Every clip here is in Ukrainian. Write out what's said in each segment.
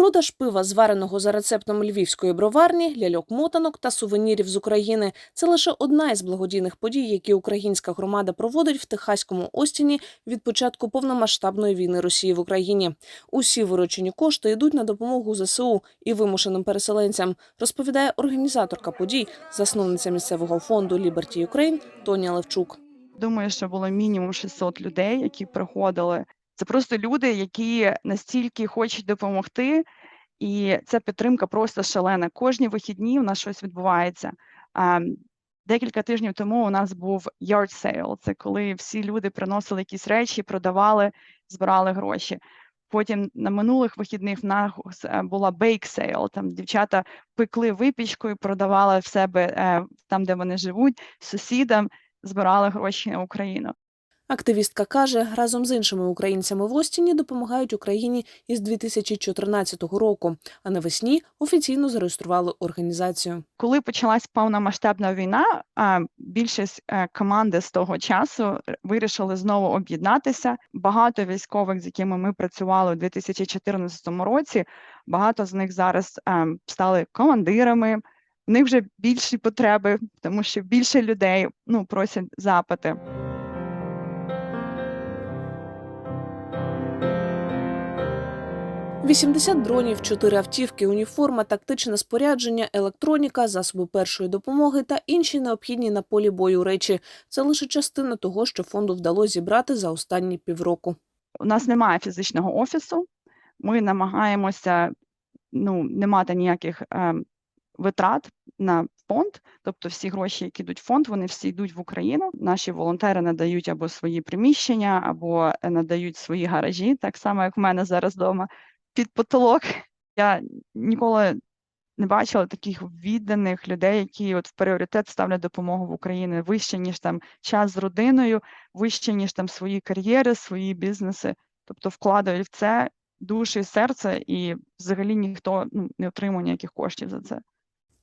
Продаж пива, звареного за рецептом львівської броварні, ляльок-мотанок та сувенірів з України це лише одна із благодійних подій, які українська громада проводить в Техаському Остіні від початку повномасштабної війни Росії в Україні. Усі виручені кошти йдуть на допомогу ЗСУ і вимушеним переселенцям, розповідає організаторка подій, засновниця місцевого фонду Liberty Ukraine Тоня Левчук. Думаю, що було мінімум 600 людей, які приходили. Це просто люди, які настільки хочуть допомогти, і ця підтримка просто шалена. Кожні вихідні у нас щось відбувається. Декілька тижнів тому у нас був yard sale. Це коли всі люди приносили якісь речі, продавали, збирали гроші. Потім на минулих вихідних нас е, була bake sale, Там дівчата пекли випічку і продавали в себе е, там, де вони живуть, сусідам збирали гроші на Україну. Активістка каже, разом з іншими українцями в Остіні допомагають Україні із 2014 року, а навесні офіційно зареєстрували організацію. Коли почалась повномасштабна війна, більшість е, команди з того часу вирішили знову об'єднатися. Багато військових, з якими ми працювали у 2014 році, багато з них зараз е, стали командирами. В них вже більші потреби, тому що більше людей ну просять запити. – 80 дронів, 4 автівки, уніформа, тактичне спорядження, електроніка, засоби першої допомоги та інші необхідні на полі бою речі. Це лише частина того, що фонду вдалося зібрати за останні півроку. У нас немає фізичного офісу. Ми намагаємося ну, не мати ніяких е, витрат на фонд, тобто всі гроші, які йдуть в фонд, вони всі йдуть в Україну. Наші волонтери надають або свої приміщення, або надають свої гаражі, так само як в мене зараз вдома, під потолок. Я ніколи не бачила таких відданих людей, які от в пріоритет ставлять допомогу в Україні вище, ніж там час з родиною, вище, ніж там свої кар'єри, свої бізнеси. Тобто вкладають в це душі, серце, і взагалі ніхто ну, не отримує ніяких коштів за це.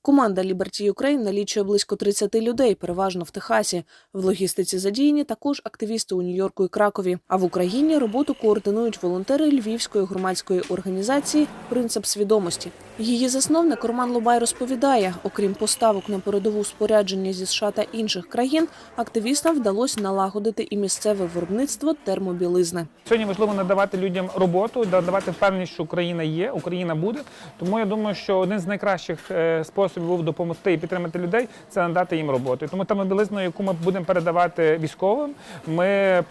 Команда Liberty Ukraine налічує близько 30 людей, переважно в Техасі. В логістиці задіяні також активісти у Нью-Йорку і Кракові. А в Україні роботу координують волонтери Львівської громадської організації Принцип свідомості. Її засновник Роман Лобай розповідає: окрім поставок на передову спорядження зі США та інших країн, активістам вдалося налагодити і місцеве виробництво термобілизни. Сьогодні важливо надавати людям роботу, надавати впевненість, що Україна є, Україна буде. Тому я думаю, що один з найкращих е, способів був допомогти і підтримати людей це надати їм роботу. Тому та мобілизна, яку ми будемо передавати військовим, ми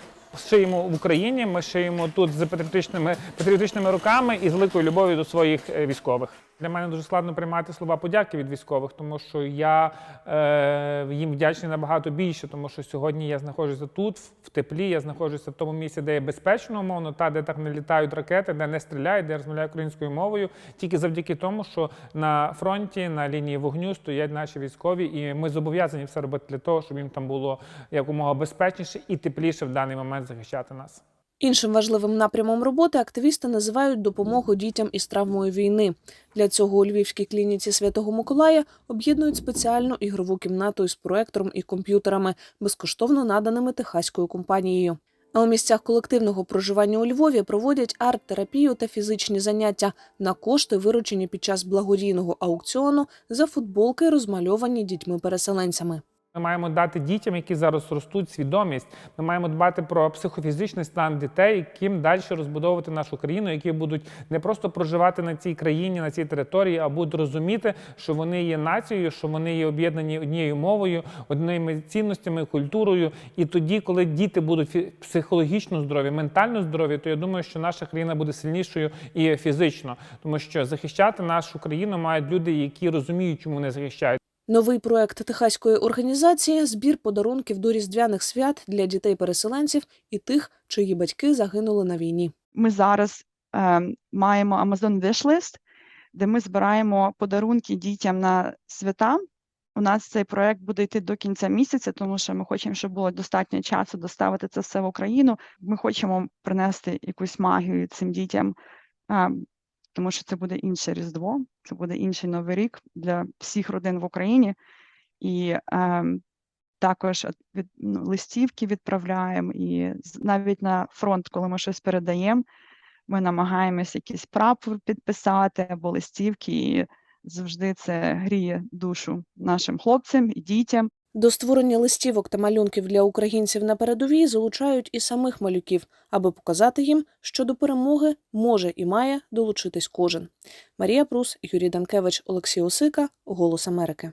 шиємо в Україні. Ми шиємо тут з патріотичними патріотичними руками і з великою любов'ю до своїх е, військових. Для мене дуже складно приймати слова подяки від військових, тому що я е, їм вдячний набагато більше, тому що сьогодні я знаходжуся тут, в теплі, я знаходжуся в тому місці, де є безпечно, умовно, та де так не літають ракети, де не стріляють, де я розмовляю українською мовою, тільки завдяки тому, що на фронті, на лінії вогню стоять наші військові, і ми зобов'язані все робити для того, щоб їм там було якомога безпечніше і тепліше в даний момент захищати нас. Іншим важливим напрямом роботи активісти називають допомогу дітям із травмою війни. Для цього у Львівській клініці Святого Миколая об'єднують спеціальну ігрову кімнату із проектором і комп'ютерами, безкоштовно наданими техаською компанією. А у місцях колективного проживання у Львові проводять арт-терапію та фізичні заняття на кошти, виручені під час благодійного аукціону за футболки, розмальовані дітьми-переселенцями. Ми маємо дати дітям, які зараз ростуть, свідомість. Ми маємо дбати про психофізичний стан дітей, яким далі розбудовувати нашу країну, які будуть не просто проживати на цій країні, на цій території, а будуть розуміти, що вони є нацією, що вони є об'єднані однією мовою, одними цінностями, культурою. І тоді, коли діти будуть психологічно здорові, ментально здорові, то я думаю, що наша країна буде сильнішою і фізично, тому що захищати нашу країну мають люди, які розуміють, чому вони захищають. Новий проект техаської організації збір подарунків до різдвяних свят для дітей-переселенців і тих, чиї батьки загинули на війні. Ми зараз е, маємо Amazon Wishlist, де ми збираємо подарунки дітям на свята. У нас цей проект буде йти до кінця місяця, тому що ми хочемо, щоб було достатньо часу доставити це все в Україну. Ми хочемо принести якусь магію цим дітям, е, тому що це буде інше Різдво, це буде інший Новий рік для всіх родин в Україні. І е, також від, ну, листівки відправляємо, і навіть на фронт, коли ми щось передаємо, Ми намагаємось якийсь прапор підписати або листівки, і завжди це гріє душу нашим хлопцям і дітям. До створення листівок та малюнків для українців на передовій залучають і самих малюків, аби показати їм, що до перемоги може і має долучитись кожен. Марія Прус, Юрій Данкевич, Олексій Осика, Голос Америки.